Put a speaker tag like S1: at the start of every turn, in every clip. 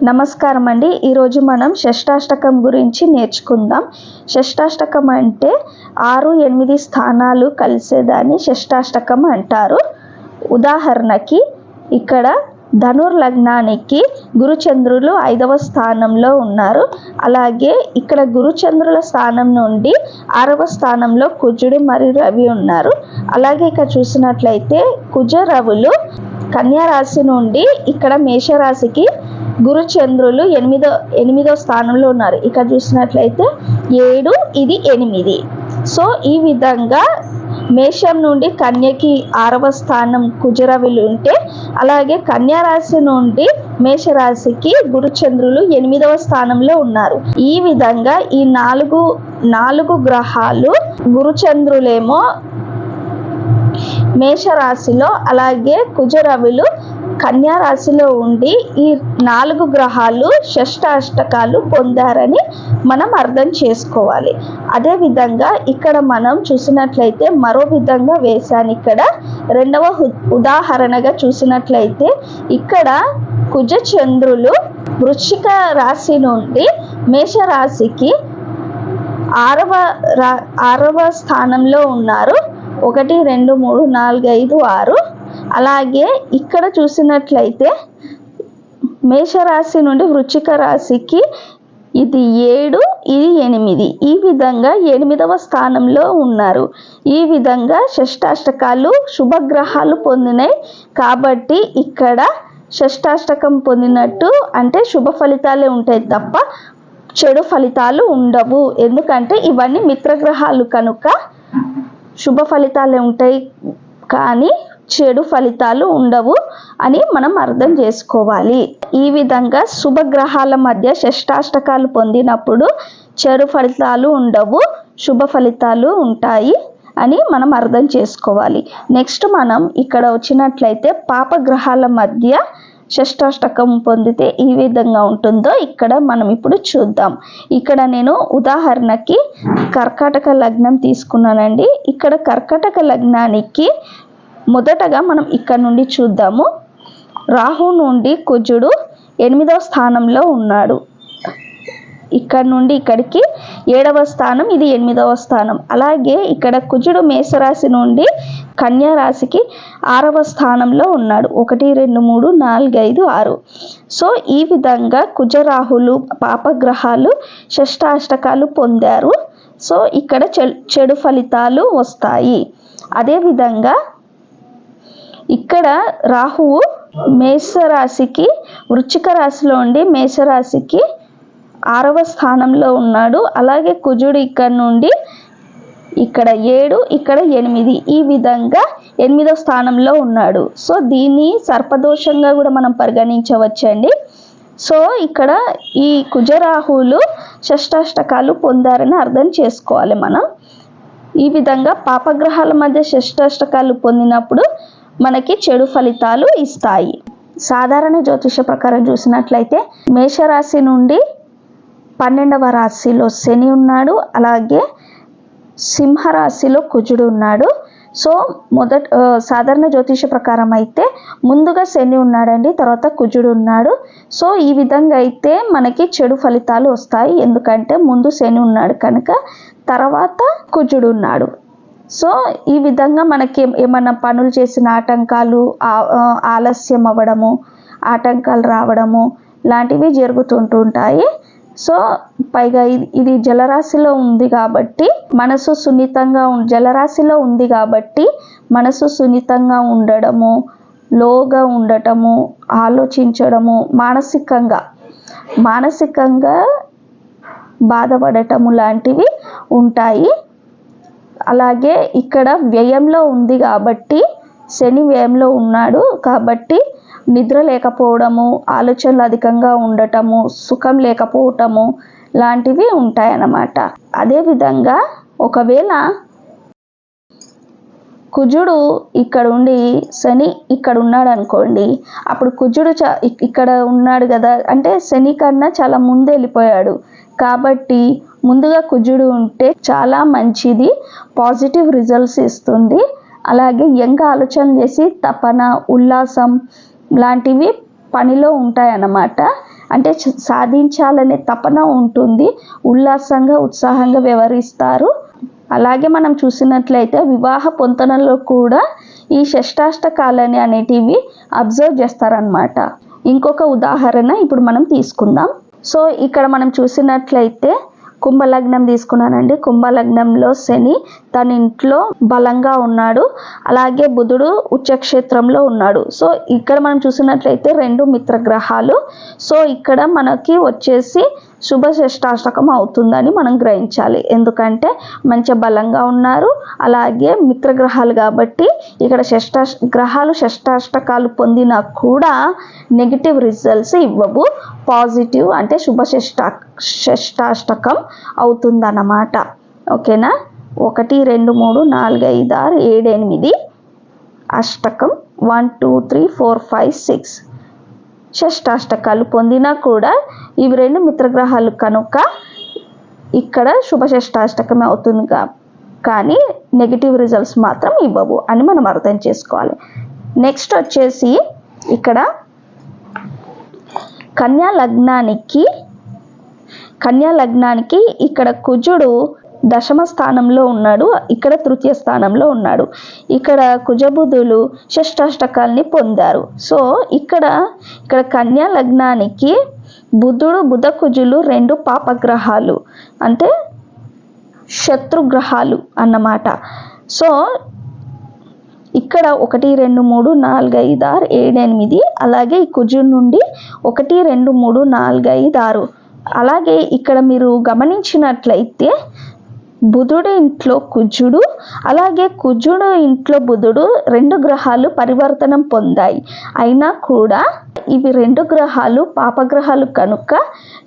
S1: నమస్కారం అండి ఈరోజు మనం షష్టాష్టకం గురించి నేర్చుకుందాం. షష్టాష్టకం అంటే ఆరు ఎనిమిది స్థానాలు కలిసేదాన్ని షష్టాష్టకం అంటారు. ఉదాహరణకి ఇక్కడ ధనుర్లగ్నానికి గురుచంద్రులు ఐదవ స్థానంలో ఉన్నారు. అలాగే ఇక్కడ గురుచంద్రుల స్థానం నుండి ఆరవ స్థానంలో కుజుడు మరియు రవి ఉన్నారు. అలాగే ఇక్కడ చూసినట్లయితే కుజ రవులు కన్యారాశి నుండి ఇక్కడ మేషరాశికి గురుచంద్రులు ఎనిమిదో ఎనిమిదో స్థానంలో ఉన్నారు. ఇక్కడ చూసినట్లయితే ఏడు ఇది ఎనిమిది. సో ఈ విధంగా మేషం నుండి కన్యకి ఆరవ స్థానం కుజరవిలు ఉంటే అలాగే కన్యారాశి నుండి మేషరాశికి గురుచంద్రులు ఎనిమిదవ స్థానంలో ఉన్నారు. ఈ విధంగా ఈ నాలుగు నాలుగు గ్రహాలు గురుచంద్రులేమో మేషరాశిలో అలాగే కుజరవిలు కన్యా రాశిలో ఉండి ఈ నాలుగు గ్రహాలు షష్టాష్టకాలు పొందారని మనం అర్థం చేసుకోవాలి. అదేవిధంగా ఇక్కడ మనం చూసినట్లయితే మరో విధంగా వేశాను ఇక్కడ. రెండవ ఉదాహరణగా చూసినట్లయితే ఇక్కడ కుజ చంద్రులు వృశ్చిక రాశి నుండి మేషరాశికి ఆరవ రా ఆరవ స్థానంలో ఉన్నారు. ఒకటి రెండు మూడు నాలుగు ఐదు ఆరు. అలాగే ఇక్కడ చూసినట్లయితే మేషరాశి నుండి వృచ్చిక రాశికి ఇది ఏడు ఇది ఎనిమిది. ఈ విధంగా ఎనిమిదవ స్థానంలో ఉన్నారు. ఈ విధంగా షష్టాష్టకాలు శుభగ్రహాలు పొందినాయి. కాబట్టి ఇక్కడ షష్టాష్టకం పొందినట్టు అంటే శుభ ఫలితాలే ఉంటాయి తప్ప చెడు ఫలితాలు ఉండవు. ఎందుకంటే ఇవన్నీ మిత్రగ్రహాలు కనుక శుభ ఫలితాలే ఉంటాయి కానీ చెడు ఫలితాలు ఉండవు అని మనం అర్థం చేసుకోవాలి. ఈ విధంగా శుభగ్రహాల మధ్య షష్టాష్టకాలు పొందినప్పుడు చెడు ఫలితాలు ఉండవు శుభ ఫలితాలు ఉంటాయి అని మనం అర్థం చేసుకోవాలి. నెక్స్ట్ మనం ఇక్కడ వచ్చినట్లయితే పాపగ్రహాల మధ్య షష్టాష్టకం పొందితే ఈ విధంగా ఉంటుందో ఇక్కడ మనం ఇప్పుడు చూద్దాం. ఇక్కడ నేను ఉదాహరణకి కర్కాటక లగ్నం తీసుకున్నానండి. ఇక్కడ కర్కాటక లగ్నానికి మొదటగా మనం ఇక్కడ నుండి చూద్దాము. రాహు నుండి కుజుడు ఎనిమిదవ స్థానంలో ఉన్నాడు. ఇక్కడ నుండి ఇక్కడికి ఏడవ స్థానం ఇది ఎనిమిదవ స్థానం. అలాగే ఇక్కడ కుజుడు మేషరాశి నుండి కన్యా రాశికి ఆరవ స్థానంలో ఉన్నాడు. ఒకటి రెండు మూడు నాలుగు ఐదు ఆరు. సో ఈ విధంగా కుజరాహులు పాపగ్రహాలు షష్టాష్టకాలు పొందారు. సో ఇక్కడ చెడు ఫలితాలు వస్తాయి. అదేవిధంగా ఇక్కడ రాహువు మేషరాశికి వృచ్చిక రాశిలో ఉండి మేషరాశికి ఆరవ స్థానంలో ఉన్నాడు. అలాగే కుజుడు ఇక్కడ నుండి ఇక్కడ ఏడు ఇక్కడ ఎనిమిది. ఈ విధంగా ఎనిమిదో స్థానంలో ఉన్నాడు. సో దీన్ని సర్పదోషంగా కూడా మనం పరిగణించవచ్చండి. సో ఇక్కడ ఈ కుజరాహులు షష్టాష్టకాలు పొందారని అర్థం చేసుకోవాలి మనం. ఈ విధంగా పాపగ్రహాల మధ్య షష్టాష్టకాలు పొందినప్పుడు మనకి చెడు ఫలితాలు ఇస్తాయి. సాధారణ జ్యోతిష ప్రకారం చూసినట్లయితే మేషరాశి నుండి పన్నెండవ రాశిలో శని ఉన్నాడు. అలాగే సింహరాశిలో కుజుడు ఉన్నాడు. సో మొదట సాధారణ జ్యోతిష ప్రకారం అయితే ముందుగా శని ఉన్నాడండి తర్వాత కుజుడు ఉన్నాడు. సో ఈ విధంగా అయితే మనకి చెడు ఫలితాలు వస్తాయి. ఎందుకంటే ముందు శని ఉన్నాడు కనుక తర్వాత కుజుడు ఉన్నాడు. సో ఈ విధంగా మనకి ఏమన్నా పనులు చేసిన ఆటంకాలు ఆలస్యం అవ్వడము ఆటంకాలు రావడము లాంటివి జరుగుతుంటుంటాయి సో పైగా ఇది జలరాశిలో ఉంది కాబట్టి మనసు సున్నితంగా జలరాశిలో ఉంది కాబట్టి మనసు సున్నితంగా ఉండడము లోగా ఉండటము ఆలోచించడము మానసికంగా మానసికంగా బాధపడటము లాంటివి ఉంటాయి. అలాగే ఇక్కడ వ్యయంలో ఉంది కాబట్టి శని వ్యయంలో ఉన్నాడు కాబట్టి నిద్ర లేకపోవడము ఆలోచనలు అధికంగా ఉండటము సుఖం లేకపోవటము లాంటివి ఉంటాయన్నమాట. అదేవిధంగా ఒకవేళ కుజుడు ఇక్కడ ఉండి శని ఇక్కడ ఉన్నాడు అనుకోండి అప్పుడు కుజుడు చ ఇక్కడ ఉన్నాడు కదా అంటే శని కన్నా చాలా ముందు వెళ్ళిపోయాడు. కాబట్టి ముందుగా కుజుడు ఉంటే చాలా మంచిది పాజిటివ్ రిజల్ట్స్ ఇస్తుంది. అలాగే యంగ్ ఆలోచన చేసి తపన ఉల్లాసం లాంటివి పనిలో ఉంటాయన్నమాట. అంటే సాధించాలనే తపన ఉంటుంది. ఉల్లాసంగా ఉత్సాహంగా వ్యవహరిస్తారు. అలాగే మనం చూసినట్లయితే వివాహ పొంతనలో కూడా ఈ షష్టాష్టకాలని అనేటివి అబ్జర్వ్ చేస్తారనమాట ఇంకొక ఉదాహరణ ఇప్పుడు మనం తీసుకుందాం. సో ఇక్కడ మనం చూసినట్లయితే కుంభలగ్నం తీసుకున్నానండి. కుంభలగ్నంలో శని తన ఇంట్లో బలంగా ఉన్నాడు. అలాగే బుధుడు ఉచ్చక్షేత్రంలో ఉన్నాడు. సో ఇక్కడ మనం చూసినట్లయితే రెండు మిత్రగ్రహాలు. సో ఇక్కడ మనకి వచ్చేసి శుభ షష్టాష్టకం అవుతుందని మనం గ్రహించాలి. ఎందుకంటే మంచి బలంగా ఉన్నారు. అలాగే మిత్రగ్రహాలు కాబట్టి ఇక్కడ షష్ట గ్రహాలు షష్టాష్టకాలు పొందినా కూడా నెగిటివ్ రిజల్ట్స్ ఇవ్వవు. పాజిటివ్ అంటే శుభ షష్టా షష్టాష్టకం అవుతుందన్నమాట. ఓకేనా? ఒకటి రెండు మూడు నాలుగు ఐదు ఆరు ఏడు ఎనిమిది. అష్టకం one two three four five six షష్టాష్టకాలు పొందినా కూడా ఇవి రెండు మిత్రగ్రహాలు కనుక ఇక్కడ శుభ షష్టాష్టకమే అవుతుంది కానీ నెగిటివ్ రిజల్ట్స్ మాత్రం ఇవ్వవు అని మనం అర్థం చేసుకోవాలి. నెక్స్ట్ వచ్చేసి ఇక్కడ కన్యా లగ్నానికి కన్యా లగ్నానికి ఇక్కడ కుజుడు దశమ స్థానంలో ఉన్నాడు ఇక్కడ తృతీయ స్థానంలో ఉన్నాడు. ఇక్కడ కుజబుధులు షష్టాష్టకాల్ని పొందారు. సో ఇక్కడ ఇక్కడ కన్యా లగ్నానికి బుధుడు బుధ కుజులు రెండు పాపగ్రహాలు అంటే శత్రుగ్రహాలు అన్నమాట. సో ఇక్కడ ఒకటి రెండు మూడు నాలుగు ఐదు ఆరు ఏడు ఎనిమిది అలాగే ఈ కుజుడు నుండి ఒకటి రెండు మూడు నాలుగు ఐదు ఆరు. అలాగే ఇక్కడ మీరు గమనించినట్లయితే బుధుడి ఇంట్లో కుజుడు అలాగే కుజుడు ఇంట్లో బుధుడు రెండు గ్రహాలు పరివర్తనం పొందాయి. అయినా కూడా ఇవి రెండు గ్రహాలు పాపగ్రహాలు కనుక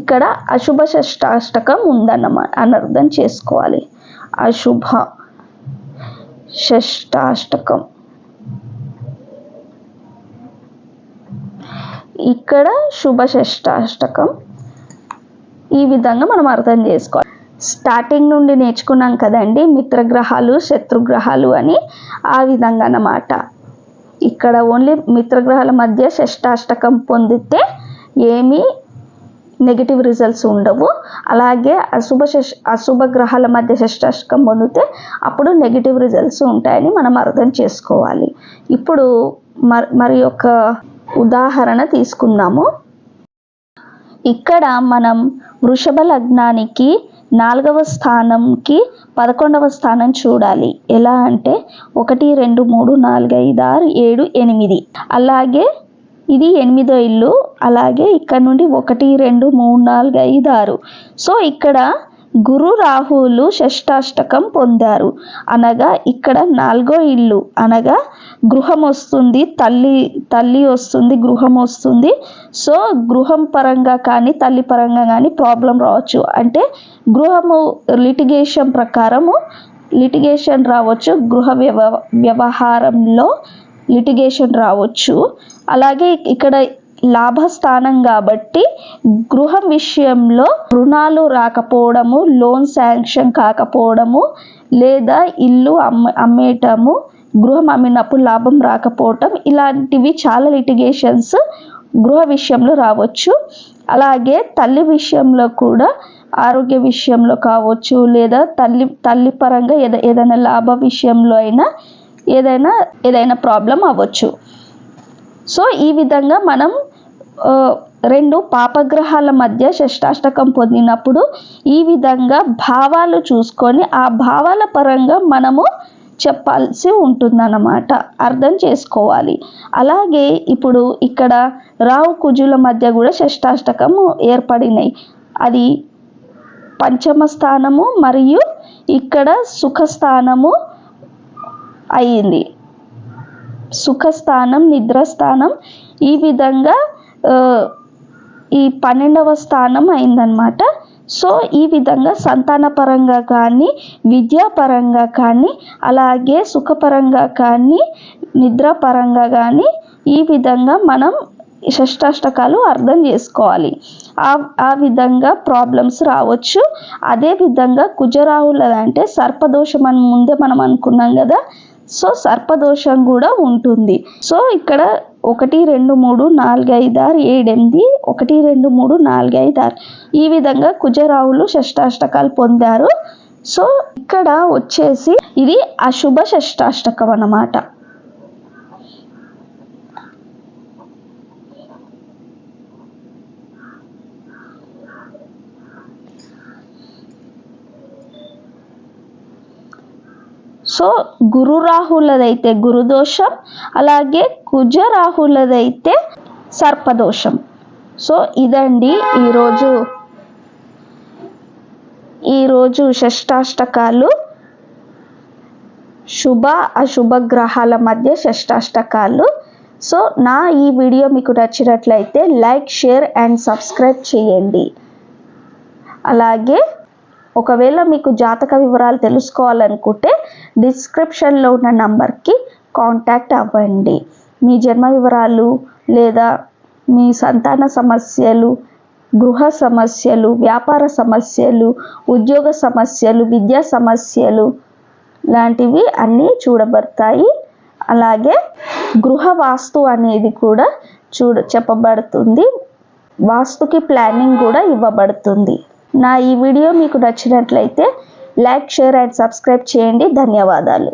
S1: ఇక్కడ అశుభ షష్టాష్టకం ఉందన్నమా అని అర్థం చేసుకోవాలి. అశుభ షష్టాష్టకం. ఇక్కడ శుభ షష్టాష్టకం. ఈ విధంగా మనం అర్థం చేసుకోవాలి. స్టార్టింగ్ నుండి నేర్చుకున్నాం కదండి మిత్రగ్రహాలు శత్రుగ్రహాలు అని ఆ విధంగా అన్నమాట. ఇక్కడ ఓన్లీ మిత్రగ్రహాల మధ్య షష్టాష్టకం పొందితే ఏమీ నెగిటివ్ రిజల్ట్స్ ఉండవు. అలాగే అశుభ శష్ అశుభ గ్రహాల మధ్య షష్టాష్టకం పొందితే అప్పుడు నెగిటివ్ రిజల్ట్స్ ఉంటాయని మనం అర్థం చేసుకోవాలి. ఇప్పుడు మరి మరి ఒక ఉదాహరణ తీసుకుందాము. ఇక్కడ మనం వృషభ లగ్నానికి నాలుగవ స్థానంకి పదకొండవ స్థానం చూడాలి. ఎలా అంటే ఒకటి రెండు మూడు నాలుగు ఐదు ఆరు ఏడు ఎనిమిది. అలాగే ఇది ఎనిమిదో ఇల్లు. అలాగే ఇక్కడ నుండి ఒకటి రెండు మూడు నాలుగు ఐదు ఆరు. సో ఇక్కడ గురు రాహువులు షష్టాష్టకం పొందారు. అనగా ఇక్కడ నాలుగో ఇల్లు. అనగా గృహం వస్తుంది తల్లి తల్లి వస్తుంది గృహం వస్తుంది సో గృహం పరంగా కానీ తల్లి పరంగా కానీ ప్రాబ్లం రావచ్చు. అంటే గృహము లిటిగేషన్ ప్రకారము లిటిగేషన్ రావచ్చు గృహ వ్యవ వ్యవహారంలో లిటిగేషన్ రావచ్చు. అలాగే ఇక్కడ లాభస్థానం కాబట్టి గృహం విషయంలో రుణాలు రాకపోవడము లోన్ శాంక్షన్ కాకపోవడము లేదా ఇల్లు అమ్మ అమ్మేయటము గృహం అమ్మినప్పుడు లాభం రాకపోవటం ఇలాంటివి చాలా లిటిగేషన్స్ గృహ విషయంలో రావచ్చు. అలాగే తల్లి విషయంలో కూడా ఆరోగ్య విషయంలో కావచ్చు లేదా తల్లి తల్లి పరంగా ఏదైనా ఏదైనా లాభ విషయంలో అయినా ఏదైనా ఏదైనా ప్రాబ్లం అవ్వచ్చు. సో ఈ విధంగా మనం రెండు పాపగ్రహాల మధ్య షష్టాష్టకం పొందినప్పుడు ఈ విధంగా భావాలు చూసుకొని ఆ భావాల పరంగా మనము చెప్పాల్సి ఉంటుందన్నమాట. అర్థం చేసుకోవాలి. అలాగే ఇప్పుడు ఇక్కడ రావు కుజుల మధ్య కూడా షష్టాష్టకము ఏర్పడినాయి. అది పంచమ స్థానము మరియు ఇక్కడ సుఖస్థానము అయ్యింది సుఖస్థానం నిద్రస్థానం ఈ విధంగా ఈ పన్నెండవ స్థానం అయిందనమాట సో ఈ విధంగా సంతానపరంగా కానీ విద్యాపరంగా కానీ అలాగే సుఖపరంగా కానీ నిద్రపరంగా కానీ ఈ విధంగా మనం షష్టాష్టకాలు అర్థం చేసుకోవాలి. ఆ ఆ విధంగా ప్రాబ్లమ్స్ రావచ్చు. అదే విధంగా కుజరాహుల అంటే సర్పదోషం అని ముందే మనం అనుకున్నాం కదా సో సర్పదోషం కూడా ఉంటుంది. సో ఇక్కడ ఒకటి రెండు మూడు నాలుగు ఐదు ఆరు ఏడెనిమిది ఒకటి రెండు మూడు నాలుగు ఐదు ఆరు. ఈ విధంగా కుజరావులు షష్టాష్టకాలు పొందారు. సో ఇక్కడ వచ్చేసి ఇది అశుభ షష్టాష్టకం అన్నమాట. సో గురు రాహులదైతే గురుదోషం అలాగే కుజ రాహులదైతే సర్పదోషం. సో ఇదండి ఈరోజు ఈరోజు షష్టాష్టకాలు. శుభ అశుభ గ్రహాల మధ్య షష్టాష్టకాలు. సో నా ఈ వీడియో మీకు నచ్చినట్లయితే లైక్ షేర్ అండ్ సబ్స్క్రైబ్ చేయండి. అలాగే ఒకవేళ మీకు జాతక వివరాలు తెలుసుకోవాలనుకుంటే డిస్క్రిప్షన్లో ఉన్న నంబర్కి కాంటాక్ట్ అవ్వండి. మీ జన్మ వివరాలు లేదా మీ సంతాన సమస్యలు గృహ సమస్యలు వ్యాపార సమస్యలు ఉద్యోగ సమస్యలు విద్యా సమస్యలు లాంటివి అన్నీ చూడబడతాయి. అలాగే గృహ వాస్తు అనేది కూడా చూడ చెప్పబడుతుంది. వాస్తుకి ప్లానింగ్ కూడా ఇవ్వబడుతుంది. నా ఈ వీడియో మీకు నచ్చినట్లయితే లైక్ షేర్ అండ్ సబ్స్క్రైబ్ చేయండి. ధన్యవాదాలు.